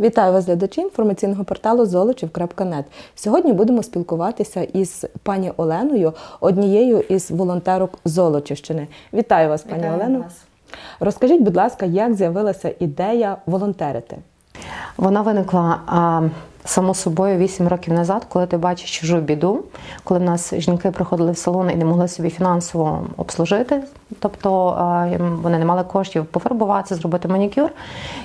Вітаю вас, глядачі інформаційного порталу Золочів.нет. Сьогодні будемо спілкуватися із пані Оленою, однією із волонтерок Золочівщини. Вітаю вас, пані Вітаю Олено. вас. Розкажіть, будь ласка, як з'явилася ідея волонтерити? Вона виникла а, само собою 8 років назад, коли ти бачиш чужу біду, коли в нас жінки приходили в салон і не могли собі фінансово обслужити. Тобто вони не мали коштів пофарбуватися, зробити манікюр.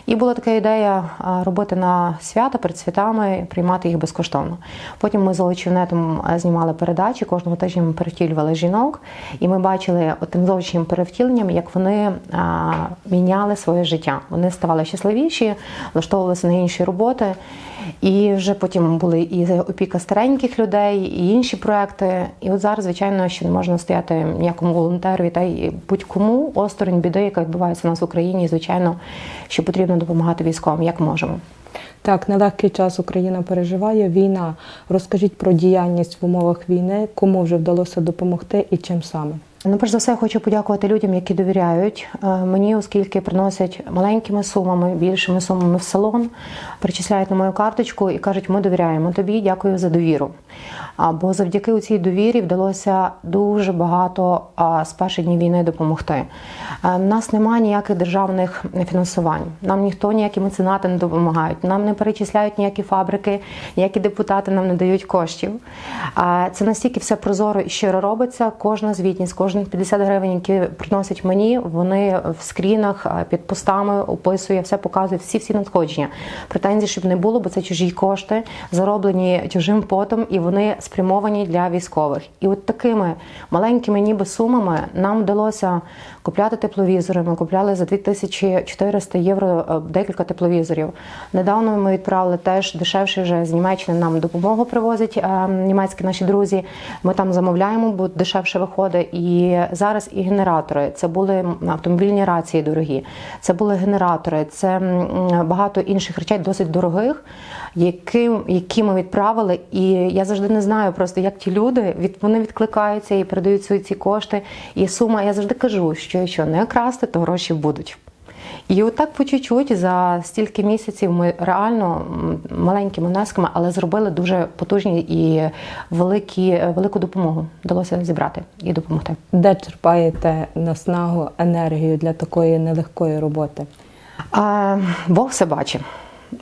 І була така ідея робити на свята перед святами, приймати їх безкоштовно. Потім ми з Олечівнетом знімали передачі, кожного тижня ми перевтілювали жінок, і ми бачили тим зовнішнім перевтіленням, як вони міняли своє життя. Вони ставали щасливіші, влаштовувалися на інші роботи. І вже потім були і опіка стареньких людей, і інші проекти. І от зараз, звичайно, що не можна стояти ніякому волонтерові та й будь-кому осторонь біди, яка відбувається у нас в Україні. І, звичайно, що потрібно допомагати військовим, як можемо. Так, нелегкий час Україна переживає війна. Розкажіть про діяльність в умовах війни, кому вже вдалося допомогти і чим саме. Ну, перш за все, хочу подякувати людям, які довіряють е, мені, оскільки приносять маленькими сумами, більшими сумами в салон, перечисляють на мою карточку і кажуть, ми довіряємо тобі, дякую за довіру. Бо завдяки цій довірі вдалося дуже багато з перших днів війни допомогти. Е, В нас немає ніяких державних фінансувань. Нам ніхто ніякі меценати не допомагають. Нам не перечисляють ніякі фабрики, ніякі депутати нам не дають коштів. Це настільки все прозоро і щиро робиться. Кожна звітність, кожних 50 гривень, які приносять мені, вони в скрінах під постами описує, все показує, всі всі надходження. Претензій, щоб не було, бо це чужі кошти, зароблені чужим потом, і вони спрямовані для військових. І от такими маленькими, ніби сумами, нам вдалося купляти тепловізори. Ми купляли за 2400 євро е, декілька тепловізорів. Недавно ми відправили теж дешевше вже з Німеччини. Нам допомогу привозять е, німецькі наші друзі. Ми там замовляємо, бо дешевше виходить. І зараз і генератори. Це були автомобільні рації дорогі. Це були генератори, це багато інших речей, досить дорогих, які, які ми відправили. І я завжди не знаю просто, як ті люди від вони відкликаються і передають свої ці кошти. І сума, я завжди кажу, що якщо не красти, то гроші будуть. І отак по чуть-чуть за стільки місяців ми реально маленькими внесками, але зробили дуже потужні і великі, велику допомогу. Вдалося зібрати і допомогти. Де черпаєте наснагу, енергію для такої нелегкої роботи? А, Бог все бачить.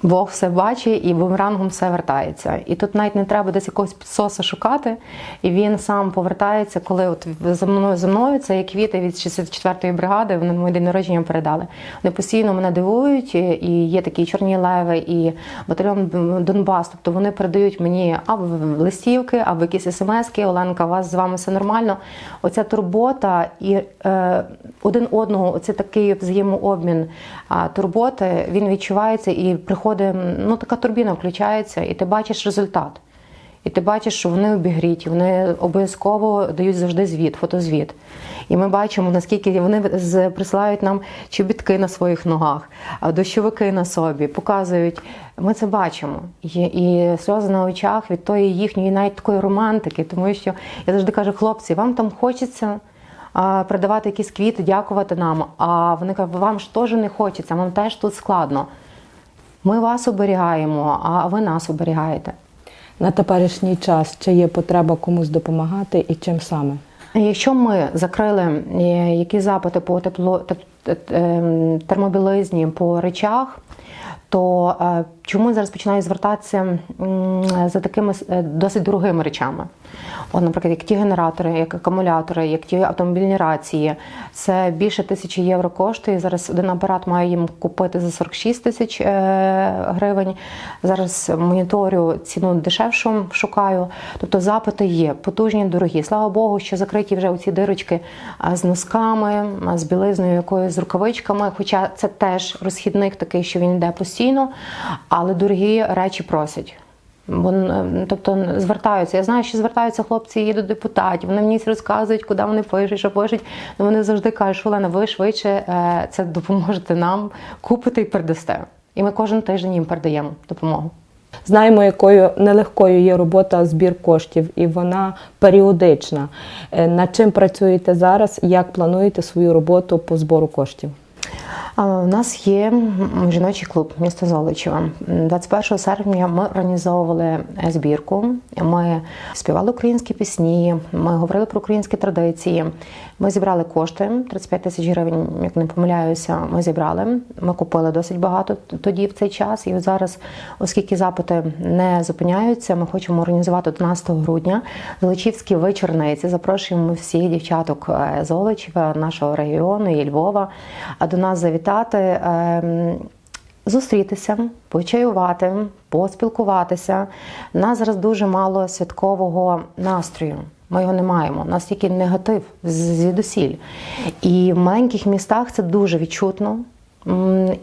Бог все бачить і бумерангом все вертається. І тут навіть не треба десь якогось підсоса шукати, і він сам повертається, коли от за мною за мною це є квіти від 64-ї бригади. Вони мій день народження передали. Вони постійно мене дивують, і є такі чорні леви, і батальйон Донбас. Тобто вони передають мені або листівки, або якісь смски. Оленка, у вас з вами все нормально. Оця турбота і е, один одного, оце такий взаємообмін турботи, він відчувається і приходить, ну така турбіна включається, і ти бачиш результат. І ти бачиш, що вони обігріті, вони обов'язково дають завжди звіт, фотозвіт. І ми бачимо, наскільки вони присилають нам чобітки на своїх ногах, дощовики на собі, показують. Ми це бачимо. І, і сльози на очах від тої їхньої навіть такої романтики, тому що я завжди кажу, хлопці, вам там хочеться а, передавати якісь квіти, дякувати нам. А вони кажуть, вам ж теж не хочеться, вам теж тут складно. Ми вас оберігаємо, а ви нас оберігаєте. На теперішній час чи є потреба комусь допомагати і чим саме? Якщо ми закрили е, які запити по тепло теп- теп- термобілизні по речах, то е, чому зараз починають звертатися за такими е, досить дорогими речами? От, наприклад, як ті генератори, як акумулятори, як ті автомобільні рації, це більше тисячі євро коштує. Зараз один апарат має їм купити за 46 тисяч е, гривень. Зараз моніторю ціну дешевшу шукаю. Тобто запити є, потужні, дорогі. Слава Богу, що закриті вже оці дирочки з носками, з білизною якоюсь з рукавичками. Хоча це теж розхідник такий, що він йде постійно, але дорогі речі просять. М, тобто звертаються. Я знаю, що звертаються хлопці і до депутатів. Вони мені розказують, куди вони пишуть, що пишуть. Ну вони завжди кажуть, Олена, ви швидше е, це допоможете нам купити і передасте. І ми кожен тиждень їм передаємо допомогу. Знаємо, якою нелегкою є робота збір коштів, і вона періодична. Е, Над чим працюєте зараз? Як плануєте свою роботу по збору коштів? У нас є жіночий клуб міста Золочева. М, 21 серпня ми організовували е, збірку. Ми співали українські пісні, ми говорили про українські традиції. Ми зібрали кошти 35 тисяч гривень, як не помиляюся. Ми зібрали. Ми купили досить багато тоді в цей час. І зараз, оскільки запити не зупиняються, ми хочемо організувати 11 грудня Золочівські вечорниці. Запрошуємо всіх дівчаток е, Золочева, нашого регіону і Львова, а до нас завітати. ем, Зустрітися, почаювати, поспілкуватися. У нас зараз дуже мало святкового настрою. Ми його не маємо. У нас тільки негатив звідусіль. І в маленьких містах це дуже відчутно.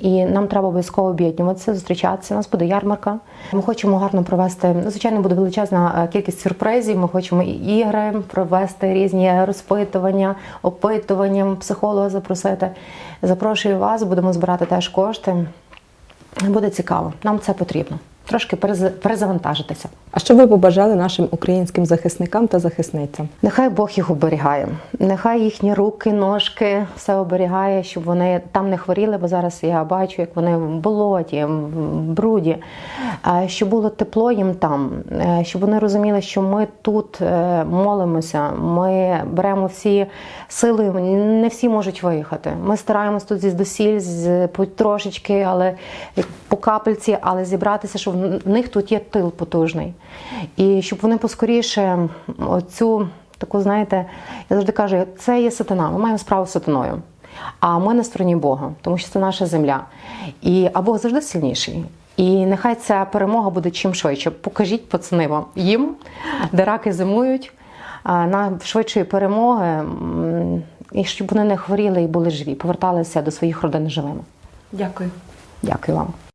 І нам треба обов'язково об'єднуватися, зустрічатися. У нас буде ярмарка. Ми хочемо гарно провести. Ну, звичайно, буде величезна е, кількість сюрпризів. Ми хочемо ігри провести різні розпитування, опитування, психолога запросити. Запрошую вас, будемо збирати теж кошти. Буде цікаво. Нам це потрібно. Трошки перез- перезавантажитися. А що ви побажали нашим українським захисникам та захисницям? Нехай Бог їх оберігає. Нехай їхні руки, ножки все оберігає, щоб вони там не хворіли, бо зараз я бачу, як вони в болоті, в бруді. Щоб було тепло їм там, щоб вони розуміли, що ми тут е, молимося, ми беремо всі сили. Не всі можуть виїхати. Ми стараємось тут зі здосіль, з по трошечки, але по капельці, але зібратися, щоб в них тут є тил потужний. І щоб вони поскоріше оцю таку, знаєте, я завжди кажу, це є сатана. Ми маємо справу з сатаною. А ми на стороні Бога, тому що це наша земля. І а Бог завжди сильніший. І нехай ця перемога буде чим швидше. Покажіть пацани вам їм, де раки зимують, на швидшої перемоги, і щоб вони не хворіли і були живі, поверталися до своїх родин живими. Дякую. Дякую вам.